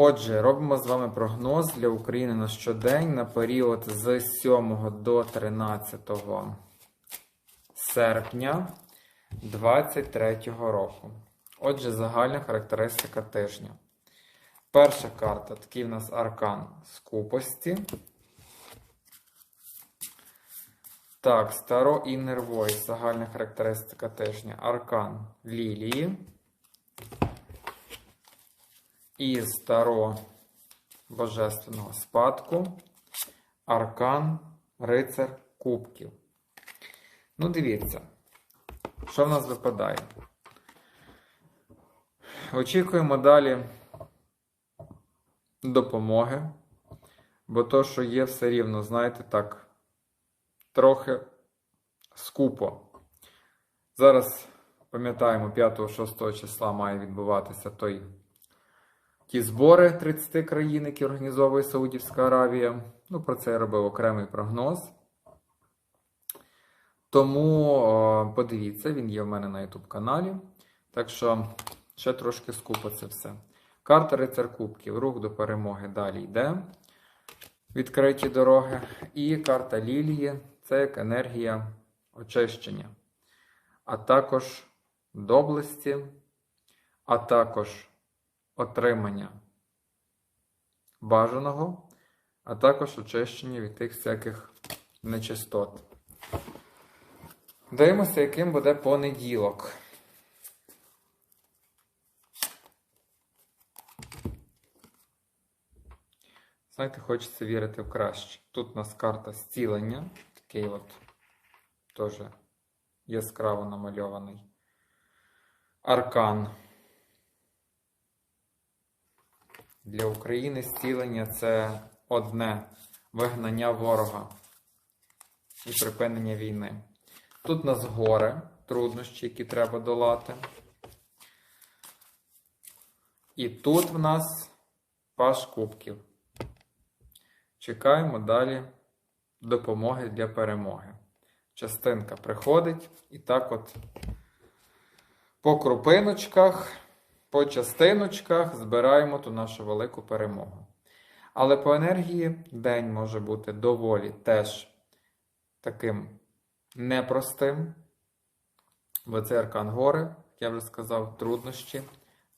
Отже, робимо з вами прогноз для України на щодень на період з 7 до 13 серпня 2023 року. Отже, загальна характеристика тижня. Перша карта такий в нас аркан скупості. Так, Старо Inner Voice, загальна характеристика тижня. Аркан Лілії. І старо Божественного спадку. Аркан Рицар Кубків. Ну, дивіться, що в нас випадає. Очікуємо далі допомоги, бо то, що є все рівно, знаєте, так, трохи скупо. Зараз, пам'ятаємо, 5-6 числа має відбуватися той, ті збори 30 країн, які організовує Саудівська Аравія. Ну, про це я робив окремий прогноз. Тому о, подивіться, він є в мене на YouTube каналі. Так що ще трошки скупо це все. Карта Рицар Кубків. Рух до перемоги далі йде. Відкриті дороги. І карта Лілії це як енергія очищення. А також доблесті, а також отримання бажаного, а також очищення від тих всяких нечистот. Дивимося, яким буде понеділок. Знаєте, хочеться вірити в краще. Тут у нас карта зцілення. Такий от теж яскраво намальований. Аркан. Для України зцілення це одне вигнання ворога і припинення війни. Тут у нас гори, труднощі, які треба долати. І тут в нас паш кубків. Чекаємо далі допомоги для перемоги. Частинка приходить і так от по крупиночках, по частиночках збираємо ту нашу велику перемогу. Але по енергії день може бути доволі теж таким непростим. Бо це аркан гори, як я вже сказав, труднощі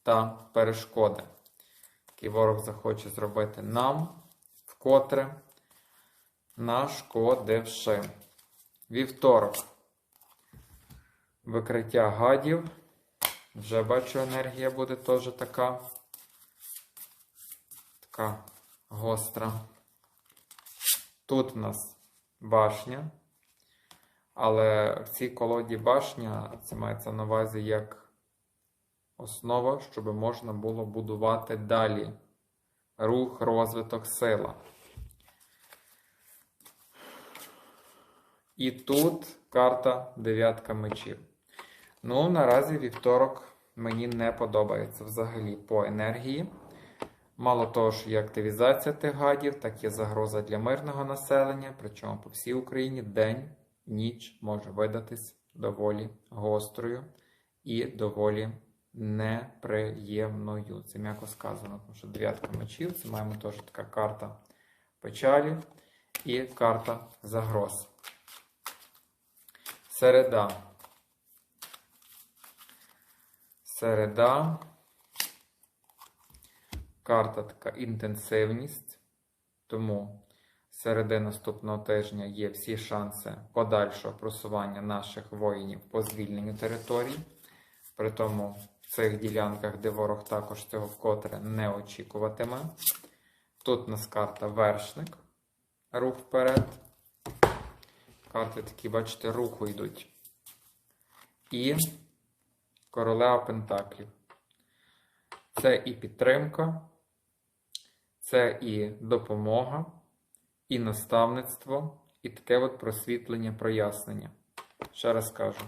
та перешкоди, які ворог захоче зробити нам вкотре нашкодивши. Вівторок. Викриття гадів. Вже бачу, енергія буде теж така. Така гостра. Тут в нас башня. Але в цій колоді башня це мається на увазі як основа, щоб можна було будувати далі рух, розвиток, сила. І тут карта дев'ятка мечів. Ну, наразі вівторок мені не подобається взагалі по енергії. Мало того, що є активізація тих гадів, так є загроза для мирного населення, причому по всій Україні день, ніч може видатись доволі гострою і доволі неприємною. Це м'яко сказано, тому що дев'ятка мечів це маємо теж така карта печалі і карта загроз. Середа. Середа. Карта така інтенсивність. Тому середи наступного тижня є всі шанси подальшого просування наших воїнів по звільненню територій. При тому в цих ділянках, де ворог також цього вкотре не очікуватиме. Тут у нас карта вершник. Рух вперед. Карти такі, бачите, руху йдуть. І королева Пентаклів. Це і підтримка, це і допомога, і наставництво, і таке от просвітлення, прояснення. Ще раз кажу: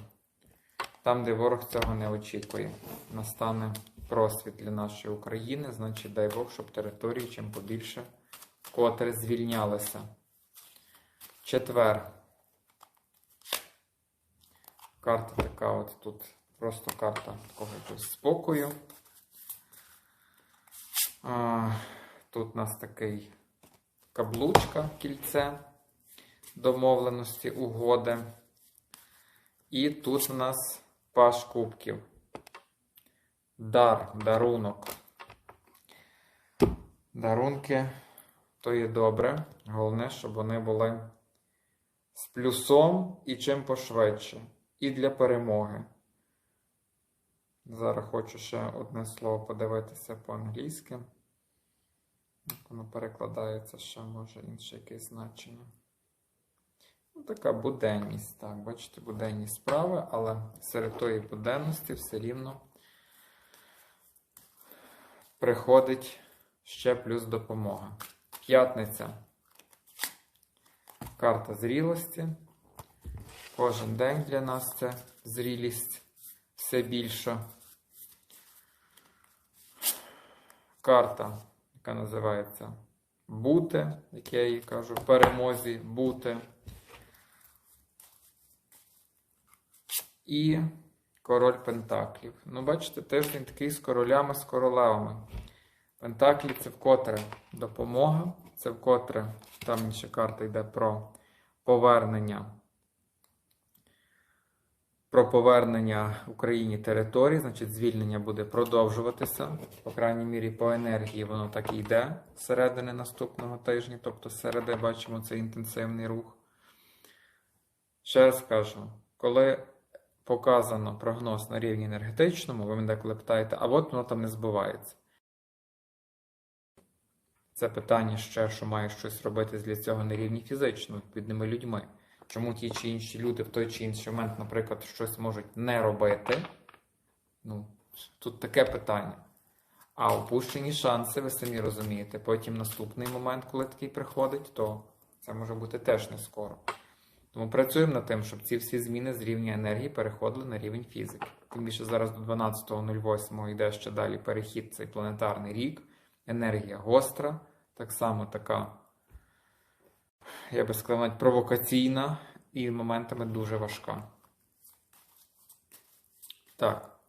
там, де ворог цього не очікує, настане просвіт для нашої України, значить, дай Бог, щоб території чим побільше котре звільнялися. Четвер. Карта така от тут просто карта такого якогось спокою. А, Тут у нас такий каблучка, кільце домовленості, угоди. І тут у нас паш кубків. Дар, дарунок. Дарунки то є добре. Головне, щоб вони були з плюсом і чим пошвидше. І для перемоги. Зараз хочу ще одне слово подивитися по-англійськи. Воно перекладається, ще може інше якесь значення. Ну, така буденність, так, бачите, буденні справи, але серед тої буденності все рівно приходить ще плюс допомога. П'ятниця. Карта зрілості. Кожен день для нас це зрілість все більша. Карта, яка називається Бути, як я їй кажу, перемозі бути. І король Пентаклів. Ну, бачите, тиждень такий з королями, з королевами. Пентаклі це вкотре допомога. Це вкотре, там інша карта йде про повернення. Про повернення Україні території, значить, звільнення буде продовжуватися. По крайній мірі, по енергії воно так і йде з середини наступного тижня, тобто середи бачимо цей інтенсивний рух. Ще раз кажу, коли показано прогноз на рівні енергетичному, ви мене деколи питаєте, а от воно там не збувається. Це питання ще, що має щось робити для цього на рівні фізичному, відповідними людьми. Чому ті чи інші люди в той чи інший момент, наприклад, щось можуть не робити? Ну, тут таке питання. А опущені шанси, ви самі розумієте. Потім наступний момент, коли такий приходить, то це може бути теж не скоро. Тому працюємо над тим, щоб ці всі зміни з рівня енергії переходили на рівень фізики. Тим більше зараз до 12.08 йде ще далі перехід цей планетарний рік. Енергія гостра, так само така, я би сказав, навіть провокаційна і моментами дуже важка. Так.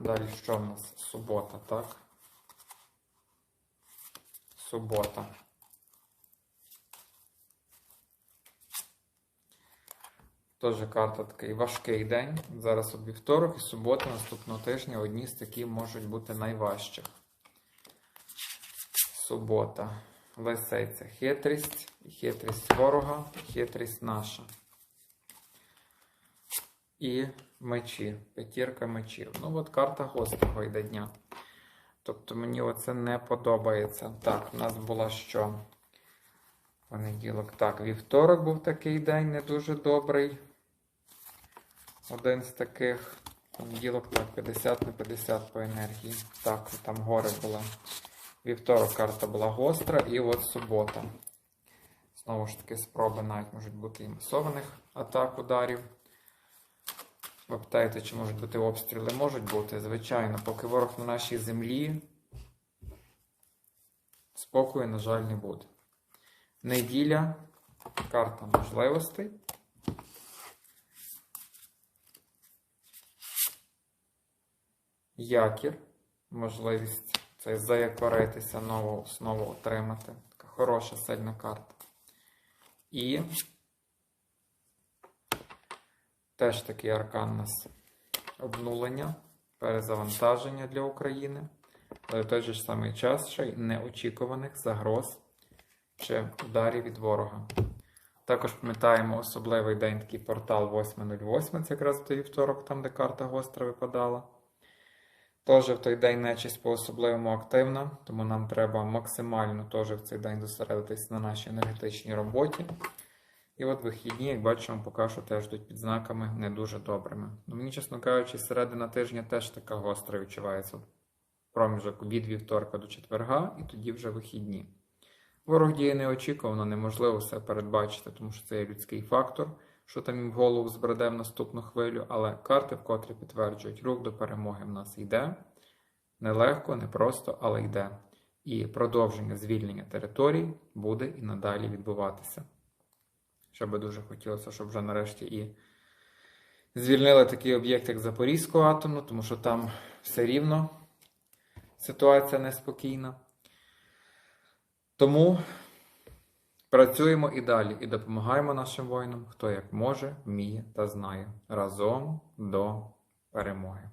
Далі що в нас? Субота, так? Субота. Теж карта такий важкий день. Зараз от вівторок і субота наступного тижня одні з таких можуть бути найважчих. Субота. Лисиця. Хитрість, хитрість ворога, хитрість наша. І мечі. П'ятірка мечів. Ну, от карта гострого йде дня. Тобто мені оце не подобається. Так, у нас була що? Понеділок. Так, вівторок був такий день, не дуже добрий. Один з таких. Понеділок, так, 50 на 50 по енергії. Так, там горе було. Вівторок карта була гостра, і от субота. Знову ж таки, спроби навіть можуть бути і масованих атак ударів. Ви питаєте, чи можуть бути обстріли? Можуть бути, звичайно, поки ворог на нашій землі. Спокою, на жаль, не буде. Неділя, карта можливостей. Якір, можливість це заякоритися, нову основу отримати. Така хороша сильна карта. І теж такий аркан у нас обнулення, перезавантаження для України. Але в той же самий час ще й неочікуваних загроз чи ударів від ворога. Також пам'ятаємо особливий день такий портал 808, це якраз той вівторок, там де карта гостра випадала. Теж в той день нечість по-особливому активна, тому нам треба максимально теж в цей день зосередитись на нашій енергетичній роботі. І от вихідні, як бачимо, поки що теж йдуть під знаками не дуже добрими. Ну, Мені, чесно кажучи, середина тижня теж така гостра відчувається. Проміжок від вівторка до четверга, і тоді вже вихідні. Ворог діє неочікувано, неможливо все передбачити, тому що це є людський фактор, що там їм голову збреде в наступну хвилю, але карти вкотре підтверджують, рух до перемоги в нас йде. Нелегко, не просто, але йде. І продовження звільнення територій буде і надалі відбуватися. Що би дуже хотілося, щоб вже нарешті і звільнили такий об'єкт, як Запорізьку атомну, тому що там все рівно ситуація неспокійна. Тому працюємо і далі і допомагаємо нашим воїнам, хто як може, вміє та знає. Разом до перемоги.